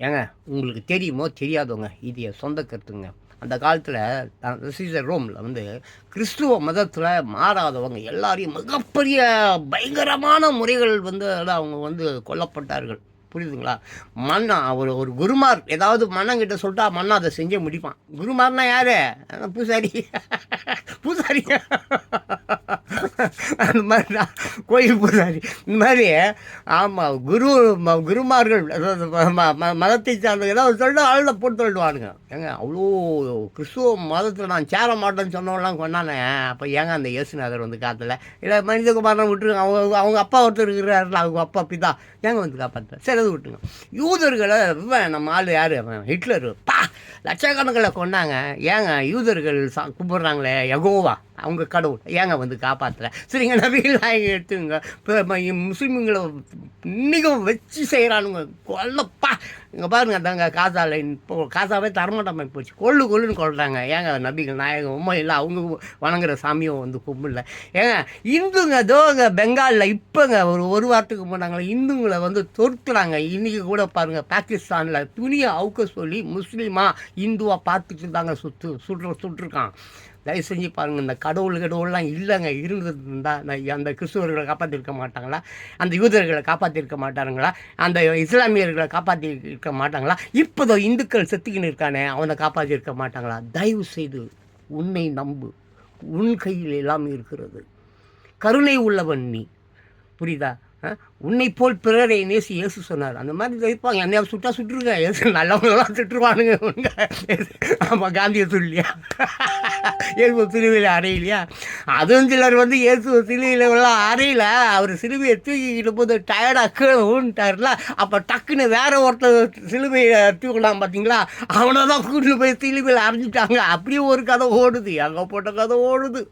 ஏங்க உங்களுக்கு தெரியுமோ தெரியாதவங்க இது என் சொந்த கருத்துங்க அந்த காலத்தில் சீசர் ரோமில் வந்து கிறிஸ்துவ மதத்தில் மாறாதவங்க எல்லாரையும் மிகப்பெரிய பயங்கரமான முறைகள் வந்து அவங்க வந்து கொல்லப்பட்டார்கள். புரியுதுங்களா? மன்னா ஒரு ஒரு குருமார் ஏதாவது மன்னங்கிட்ட சொல்லிட்டா மன்னா அதை செஞ்சே முடிப்பான். குருமார்னா யாரு? பூசாரி. பூசாரி. அந்த மாதிரி நான் கோயில் பூசாரி. இந்த மாதிரி ஆமாம் குரு குருமார்கள் அதாவது ம- ம- மதத்தை சார்ந்த ஏதாவது சொல்லிட்டு ஆளில் போட்டு சொல்லிடுவானுங்க. ஏங்க அவ்வளோ கிறிஸ்துவ மதத்தில் நான் சேர மாட்டேன்னு சொன்னவெல்லாம் கொண்டானே. அப்போ ஏங்க அந்த இயேசுநாதர் வந்து காத்தில்? இல்லை மனிதகுமாரன் விட்டுருங்க. அவங்க அவங்க அப்பா ஒருத்தர் இருக்கிறாருல அவங்க அப்பா பிதா ஏங்க வந்து காப்பாற்ற சரி அது விட்டுங்க யூதர்களை இவன் நம்ம ஆள் யார்? அவன் ஹிட்லர். லட்சக்கணக்கில் கொண்டாங்க ஏங்க யூதர்கள் சா கும்பிட்றாங்களே யகோவா. அவங்க கடவுள். ஏங்க வந்து காப்பாற்றல சரிங்க நபிகள் நாயகம் எடுத்துங்க. இப்போ முஸ்லீம்களை இன்னைக்கும் வச்சு செய்கிறானுங்க கொல்லப்பா. இங்கே பாருங்க அதாங்க காசால இப்போ காசாவே தரமாட்டமாக போச்சு. கொள்ளு கொள்ளுன்னு கொள்கிறாங்க ஏங்க நபிகள் நாயகம் உண்மை இல்லை அவங்க வணங்குற சாமியும் வந்து கும்பிடல. ஏங்க இந்துங்க தோங்க பெங்காலில் இப்போங்க ஒரு ஒரு வாரத்துக்கு போனாங்களே இந்துங்களை வந்து தொடுத்துறாங்க. இன்றைக்கி கூட பாருங்கள் பாகிஸ்தானில் துணியை அவுக்க சொல்லி முஸ்லீம் இந்துவா பார்த்துட்டு தாங்க சுற்று சுற்று சுட்டுருக்கான். தயவு செஞ்சு பாருங்கள் இந்த கடவுள் கடவுள்லாம் இல்லைங்க. இருந்திருந்தா அந்த கிறிஸ்துவர்களை காப்பாற்றிருக்க மாட்டாங்களா? அந்த யூதர்களை காப்பாற்றிருக்க மாட்டாங்களா அந்த இஸ்லாமியர்களை காப்பாற்றி இருக்க மாட்டாங்களா? இப்போதோ இந்துக்கள் செத்துக்கின்னு இருக்கானே அவனை காப்பாற்றிருக்க மாட்டாங்களா? தயவு செய்து உன்னை நம்பு. உன் கையில் எல்லாம் இருக்கிறது. கருணை உள்ளவன் நீ. புரியுதா? உன்னை போல் பிறரை நேசி இயேசு சொன்னார். அந்த மாதிரி வைப்பாங்க என்னையா சுட்டா சுட்டுருங்க. ஏசு நல்லவங்களாம் சுட்டுருவானுங்க. உங்க ஆமாம் காந்தியை சொல்லியா இயேசு சிலுவையில் அறையிலையா? அதுவும் சிலர் வந்து இயேசு சிலுவையில் உள்ள அறையில. அவர் சிலுவையை தூக்கிக்கிட்டு போது டயர்டாக கீழே ஊன்ட்டார்ல அப்போ டக்குன்னு வேற ஒருத்தர் சிலுவையை தூக்கலாம் பார்த்தீங்களா அவனை தான் கூட்டிட்டு போய் சிலுவையில் அரைஞ்சிட்டாங்க அப்படியே ஒரு கதை ஓடுது. அங்கே போட்ட கதை ஓடுது.